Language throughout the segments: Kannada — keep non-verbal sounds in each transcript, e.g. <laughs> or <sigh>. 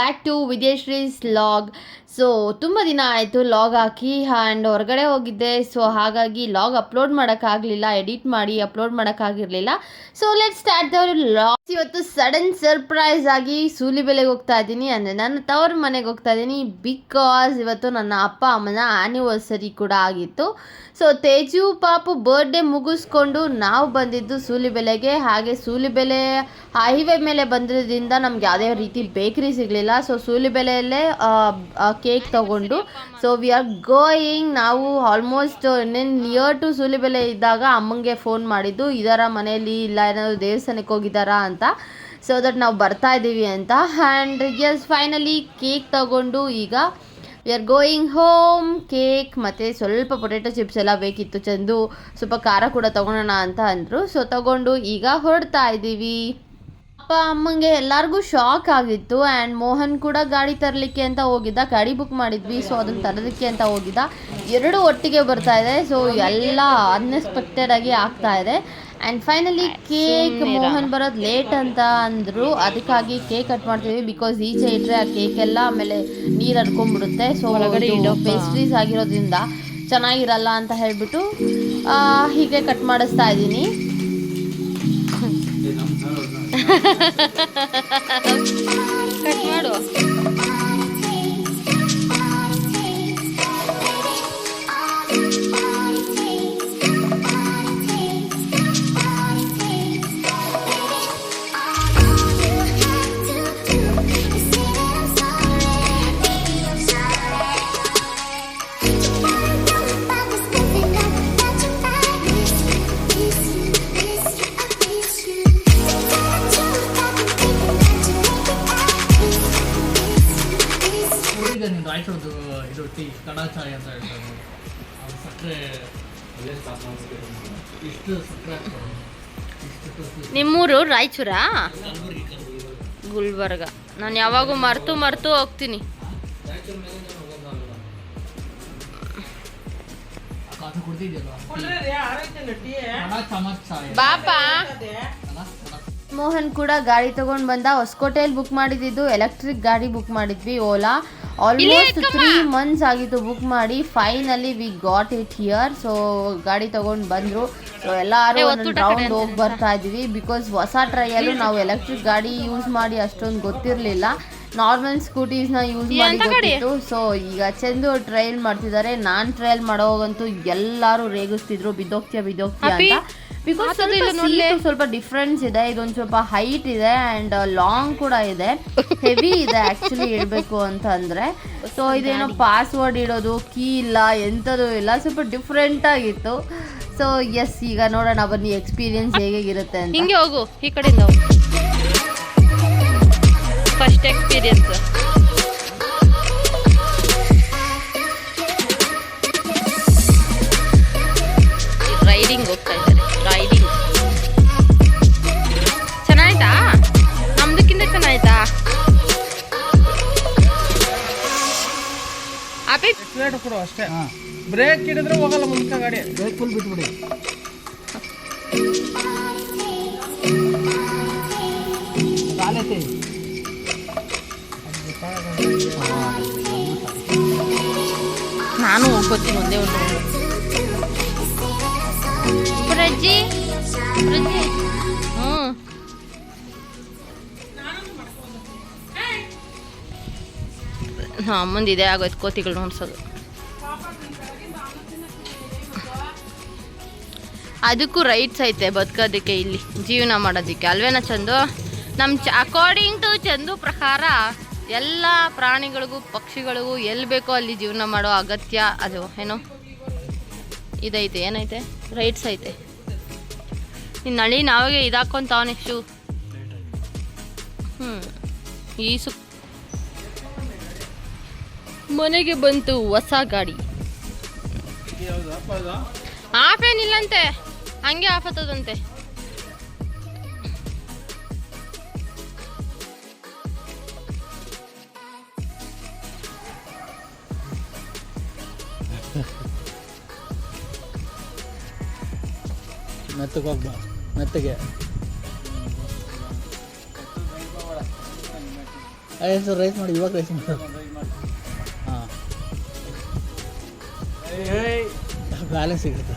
ಬ್ಯಾಕ್ ಟು ವಿದ್ಯಶ್ರೀಸ್ ಲಾಗ್ ಸೊ ತುಂಬ ದಿನ ಆಯಿತು ಲಾಗ್ ಹಾಕಿ ಆ್ಯಂಡ್ ಹೊರಗಡೆ ಹೋಗಿದ್ದೆ. ಸೊ ಹಾಗಾಗಿ ಲಾಗ್ ಅಪ್ಲೋಡ್ ಮಾಡೋಕ್ಕಾಗಲಿಲ್ಲ ಎಡಿಟ್ ಮಾಡಿ upload ಮಾಡೋಕ್ಕಾಗಿರಲಿಲ್ಲ so let start the vlog ಇವತ್ತು ಸಡನ್ ಸರ್ಪ್ರೈಸ್ ಆಗಿ ಸೂಲಿಬೆಲೆಗೆ ಹೋಗ್ತಾ ಇದ್ದೀನಿ. ಅಂದರೆ ನನ್ನ ತವ್ರ ಮನೆಗೆ ಹೋಗ್ತಾ ಇದ್ದೀನಿ. ಬಿಕಾಸ್ ಇವತ್ತು ನನ್ನ ಅಪ್ಪ, ಅಮ್ಮನ ಆ್ಯನಿವರ್ಸರಿ ಕೂಡ ಆಗಿತ್ತು. ಸೊ ತೇಜು ಪಾಪು ಬರ್ಡೇ ಮುಗಿಸ್ಕೊಂಡು ನಾವು ಬಂದಿದ್ದು ಸೂಲಿಬೆಲೆಗೆ. ಹಾಗೆ ಸೂಲಿಬೆಲೆ ಹೈವೇ ಮೇಲೆ ಬಂದಿರೋದ್ರಿಂದ ನಮ್ಗೆ ಯಾವುದೇ ರೀತಿ ಬೇಕ್ರಿ ಸಿಗಲಿಲ್ಲ. ಸೊ ಸೂಲಿಬೆಲೆಯಲ್ಲೇ ಕೇಕ್ ತಗೊಂಡು ಸೊ ವಿ ಆರ್ ಗೋಯಿಂಗ್ ನಾವು ಆಲ್ಮೋಸ್ಟ್ ಇನ್ನೇನು ನಿಯರ್ ಟು ಸೂಲಿಬೆಲೆ ಇದ್ದಾಗ ಅಮ್ಮಂಗೆ ಫೋನ್ ಮಾಡಿದ್ದು, ಇದರ ಮನೆಯಲ್ಲಿ ಇಲ್ಲ, ಏನಾದರೂ ದೇವಸ್ಥಾನಕ್ಕೆ ಹೋಗಿದ್ದಾರಾ? ಅಂತ. ಸೊ ದಟ್ ನಾವು ಬರ್ತಾ ಇದ್ದೀವಿ ಅಂತ. ಆ್ಯಂಡ್ ಎಸ್ ಫೈನಲಿ ಕೇಕ್ ತಗೊಂಡು ಈಗ we are going home cake ಮತ್ತು ಸ್ವಲ್ಪ ಪೊಟೆಟೊ ಚಿಪ್ಸ್ ಎಲ್ಲ ಬೇಕಿತ್ತು ಚಂದು, ಸ್ವಲ್ಪ ಖಾರ ಕೂಡ ತಗೊಳೋಣ ಅಂತ ಅಂದರು. ಸೊ ತಗೊಂಡು ಈಗ ಹೊರಡ್ತಾ ಇದ್ದೀವಿ. ಅಪ್ಪ ಅಮ್ಮಂಗೆ ಎಲ್ಲರಿಗೂ ಶಾಕ್ ಆಗಿತ್ತು ಆ್ಯಂಡ್ ಮೋಹನ್ ಕೂಡ ಗಾಡಿ ತರಲಿಕ್ಕೆ ಅಂತ ಹೋಗಿದ್ದ ಗಾಡಿ ಬುಕ್ ಮಾಡಿದ್ವಿ ಸೊ ಅದನ್ನ ತರೋದಕ್ಕೆ ಅಂತ ಹೋಗಿದ್ದ. ಎರಡು ಒಟ್ಟಿಗೆ ಬರ್ತಾ ಇದೆ ಸೊ ಎಲ್ಲ ಅನ್ಎಕ್ಸ್ಪೆಕ್ಟೆಡ್ ಆಗಿ ಆಗ್ತಾ ಇದೆ. ಆ್ಯಂಡ್ ಫೈನಲಿ ಕೇಕ್ ಮೋಹನ್ ಬರೋದು ಲೇಟ್ ಅಂತ ಅಂದರು. ಅದಕ್ಕಾಗಿ ಕೇಕ್ ಕಟ್ ಮಾಡ್ತೀವಿ ಬಿಕಾಸ್ ಈಚೆ ಇಟ್ಟರೆ ಆ ಕೇಕ್ ಎಲ್ಲ ಆಮೇಲೆ ನೀರು ಹರ್ಕೊಂಡ್ಬಿಡುತ್ತೆ. ಸೊ ಪೇಸ್ಟ್ರೀಸ್ ಆಗಿರೋದ್ರಿಂದ ಚೆನ್ನಾಗಿರಲ್ಲ ಅಂತ ಹೇಳ್ಬಿಟ್ಟು ಹೀಗೆ ಕಟ್ ಮಾಡಿಸ್ತಾ ಇದ್ದೀನಿ. <laughs> ಕಟ್ ಮಾಡು ಈಗ ನೀನು ರಾಯ್ಸೋದು ಇದು ಟೀ ಕಡಾಚಾರಿ ಅಂತ ಹೇಳ್ತಾರೆ. ಸಕ್ಕರೆ ಇಷ್ಟು ಸಕ್ಕರೆ ಇಷ್ಟು ನಿಮ್ಮೂರು ರಾಯಚೂರಾ. ಗುಲ್ಬರ್ಗ. ನಾನು ಯಾವಾಗೂ ಮರ್ತು ಮರ್ತು ಹೋಗ್ತೀನಿ. ಹೋಗೋದು ಬಾಪಾ. ಮೋಹನ್ ಕೂಡ ಗಾಡಿ ತಗೊಂಡ್ ಬಂದ ಹೊಸಕೋಟೆಯಲ್ಲಿ ಬುಕ್ ಮಾಡಿದ್ದು. ಎಲೆಕ್ಟ್ರಿಕ್ ಗಾಡಿ ಬುಕ್ ಮಾಡಿದ್ವಿ ಓಲಾ. ಆಲ್ಮೋಸ್ಟ್ ತ್ರೀ ಮಂತ್ಸ್ ಆಗಿತ್ತು ಬುಕ್ ಮಾಡಿ finally we got it here so ಗಾಡಿ ತಗೊಂಡು ಬಂದರು. ಸೊ ಎಲ್ಲರೂ ಒಂದೊಂದು ರೌಂಡ್ ಹೋಗಿ ಬರ್ತಾ ಇದ್ವಿ. ಬಿಕಾಸ್ ಹೊಸ ಟ್ರೈಯಲ್ಲೂ ನಾವು ಎಲೆಕ್ಟ್ರಿಕ್ ಗಾಡಿ ಯೂಸ್ ಮಾಡಿ ಅಷ್ಟೊಂದು ಗೊತ್ತಿರಲಿಲ್ಲ. ನಾರ್ಮಲ್ ಸ್ಕೂಟೀಸ್ನ ಯೂಸ್ ಮಾಡಿ ಗೊತ್ತಿತ್ತು. ಸೊ ಈಗ ಚಂದು ಟ್ರಯಲ್ ಮಾಡ್ತಿದ್ದಾರೆ. ನಾನು ಟ್ರಯಲ್ ಮಾಡೋವಾಗಂತೂ ಎಲ್ಲರೂ ರೇಗಿಸ್ತಿದ್ರು. ಬಿದ್ದೋಗ್ತೀಯ ಬಿದ್ದೋಗ್ತೀಯ ಅಂತ. ಬಿಕಾಸ್ ಸ್ವಲ್ಪ ನೋಡಿ ಸ್ವಲ್ಪ ಡಿಫ್ರೆನ್ಸ್ ಇದೆ. ಇದೊಂದು ಸ್ವಲ್ಪ ಹೈಟ್ ಇದೆ ಅಂಡ್ ಲಾಂಗ್ ಕೂಡ ಇದೆ. <laughs> ಹೆವಿ ಇದೆ ಆಕ್ಚುಲಿ ಹೇಳ್ಬೇಕು ಅಂತ ಅಂದ್ರೆ ಸೊ ಇದೇನೋ ಪಾಸ್ವರ್ಡ್ ಇಡೋದು ಕೀ ಇಲ್ಲ ಎಂಥದ್ದು ಇಲ್ಲ. ಸ್ವಲ್ಪ ಡಿಫ್ರೆಂಟ್ ಆಗಿತ್ತು. ಸೊ ಎಸ್ ಈಗ ನೋಡೋಣ ಬನ್ನಿ ಎಕ್ಸ್ಪೀರಿಯನ್ಸ್ ಹೇಗಿರುತ್ತೆ ಅಂತ. ಹಿಂಗೆ ಹೋಗು ಈ ಕಡೆಯಿಂದ ಫಸ್ಟ್ ಎಕ್ಸ್ಪೀರಿಯನ್ಸ್ ರೈಡಿಂಗ್ ಹೋಗ್ತಾ ಕೊಡು ಅಷ್ಟೇ. ಬ್ರೇಕ್ ಹಿಡಿದ್ರೆ ಹೋಗಲ್ಲ ಮುಂದೆ ಗಾಡಿ. ಬ್ರೇಕ್ ಫುಲ್ ಬಿಟ್ಬಿಡಿ. ಕಾಲೈತಿ ನಾನು ಹೋಗ್ಬೋತೀನಿ ಒಂದೇ ಒಂದು ಪ್ರಜ್ಜಿ ಪ್ರಜ್ಜಿ ಹ್ಞೂ ಹಾಂ ಅಮ್ಮಂದು ಇದೇ ಆಗೋಯ್ತು ಕೋತಿಗಳು ನೋಡ್ಸೋದು. ಅದಕ್ಕೂ ರೈಟ್ಸ್ ಐತೆ ಬದುಕೋದಕ್ಕೆ ಇಲ್ಲಿ ಜೀವನ ಮಾಡೋದಕ್ಕೆ. ಅಲ್ವೇನ ಚಂದು? ನಮ್ಮ ಚ ಅಕಾರ್ಡಿಂಗ್ ಟು ಚಂದು ಪ್ರಕಾರ ಎಲ್ಲ ಪ್ರಾಣಿಗಳಿಗೂ ಪಕ್ಷಿಗಳಿಗೂ ಎಲ್ಲಿ ಬೇಕೋ ಅಲ್ಲಿ ಜೀವನ ಮಾಡೋ ಅಗತ್ಯ ಅದು ಏನು? ಇದೈತೆ ಏನೈತೆ? ರೈಟ್ಸ್ ಐತೆ. ಇನ್ನು ನಳಿ ನಾವೇ ಇದಾಕೊಂತಾವನೆ ಶೂ ಹ್ಞೂ ಈ ಸು ಮನೆಗೆ ಬಂತು ಹೊಸ ಗಾಡಿ. ಆಫ್ ಏನಿಲ್ಲಂತೆ. ಹಂಗೆ ಆಫ್ ಹತ್ತದಂತೆ. <laughs> ಮೆತ್ತಗೆ ಹೋಗ್ಬಾ ಮೆತ್ತಗೆ. ರೈಸ್ ರೈಸ್ ಮಾಡಿ ಇವಾಗ ರೈಸ್ ಮಾಡಿ. <laughs> ಹಾಂ. ಬ್ಯಾಲೆನ್ಸ್ ಸಿಗುತ್ತೆ.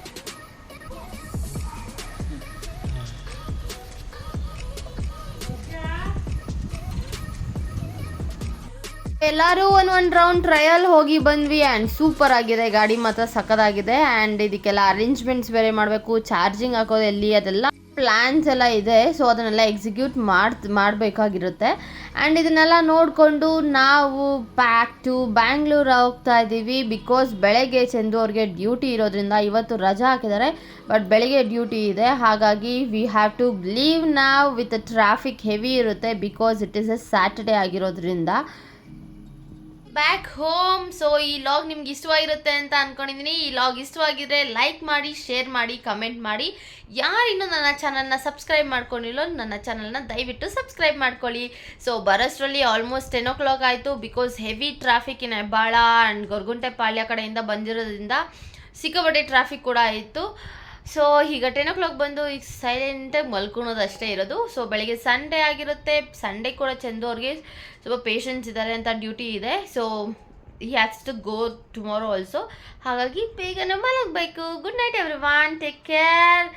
ಎಲ್ಲರೂ ಒಂದು ಒಂದು ರೌಂಡ್ ಟ್ರಯಲ್ ಹೋಗಿ ಬಂದ್ವಿ ಆ್ಯಂಡ್ ಸೂಪರ್ ಆಗಿದೆ. ಗಾಡಿ ಮಾತ್ರ ಸಖತ್ತಾಗಿದೆ ಆ್ಯಂಡ್ ಇದಕ್ಕೆಲ್ಲ ಅರೇಂಜ್ಮೆಂಟ್ಸ್ ಬೇರೆ ಮಾಡಬೇಕು ಚಾರ್ಜಿಂಗ್ ಹಾಕೋದು ಎಲ್ಲಿ ಅದೆಲ್ಲ ಪ್ಲ್ಯಾನ್ಸ್ ಎಲ್ಲ ಇದೆ. ಸೊ ಅದನ್ನೆಲ್ಲ ಎಕ್ಸಿಕ್ಯೂಟ್ ಮಾಡ್ ಮಾಡಬೇಕಾಗಿರುತ್ತೆ. ಆ್ಯಂಡ್ ಇದನ್ನೆಲ್ಲ ನೋಡಿಕೊಂಡು ನಾವು ಪ್ಯಾಕ್ ಟು ಬ್ಯಾಂಗ್ಳೂರ್ ಹೋಗ್ತಾ ಇದ್ದೀವಿ. ಬಿಕಾಸ್ ಬೆಳಗ್ಗೆ ಚೆಂದು ಅವ್ರಿಗೆ ಡ್ಯೂಟಿ ಇರೋದ್ರಿಂದ ಇವತ್ತು ರಜಾ ಹಾಕಿದ್ದಾರೆ. ಬಟ್ ಬೆಳಗ್ಗೆ ಡ್ಯೂಟಿ ಇದೆ. ಹಾಗಾಗಿ we have to leave now with traffic heavy ಇರುತ್ತೆ. Because it is a Saturday ಆಗಿರೋದ್ರಿಂದ. ಬ್ಯಾಕ್ ಹೋಮ್ ಸೊ ಈ ಲಾಗ್ ನಿಮ್ಗೆ ಇಷ್ಟವಾಗಿರುತ್ತೆ ಅಂತ ಅನ್ಕೊಂಡಿದ್ದೀನಿ. ಈ ಲಾಗ್ ಇಷ್ಟವಾಗಿದ್ರೆ ಲೈಕ್ ಮಾಡಿ ಶೇರ್ ಮಾಡಿ ಕಮೆಂಟ್ ಮಾಡಿ. ಯಾರಿನ್ನೂ ನನ್ನ ಚಾನಲ್ನ ಸಬ್ಸ್ಕ್ರೈಬ್ ಮಾಡ್ಕೊಂಡಿಲ್ಲೋ ನನ್ನ ಚಾನಲ್ನ ದಯವಿಟ್ಟು ಸಬ್ಸ್ಕ್ರೈಬ್ ಮಾಡ್ಕೊಳ್ಳಿ. ಸೊ ಬರೋಷ್ಟರಲ್ಲಿ ಆಲ್ಮೋಸ್ಟ್ ಟೆನ್ ಓ ಕ್ಲಾಕ್ ಆಯಿತು. Because heavy traffic in Hebbal and Goraguntepalya ಕಡೆಯಿಂದ ಬಂದಿರೋದ್ರಿಂದ ಸಿಕ್ಕಾಪಟ್ಟೆ ಟ್ರಾಫಿಕ್ ಕೂಡ ಇತ್ತು ಸೊ ಈಗ ಟೆನ್ ಓ ಕ್ಲಾಕ್ ಬಂದು ಈಗ ಸೈಲೆಂಟಾಗಿ ಮಲ್ಕೊಳೋದು ಅಷ್ಟೇ ಇರೋದು. ಸೊ ಬೆಳಗ್ಗೆ ಸಂಡೇ ಆಗಿರುತ್ತೆ. ಸಂಡೇ ಕೂಡ ಚಂದು ಅವ್ರಿಗೆ ಸ್ವಲ್ಪ ಪೇಷನ್ಸ್ ಇದ್ದಾರೆ ಅಂತ ಡ್ಯೂಟಿ ಇದೆ. So he has to go tomorrow also ಹಾಗಾಗಿ ಬೇಗನೆ ಮಲಗಬೇಕು. Good night everyone take care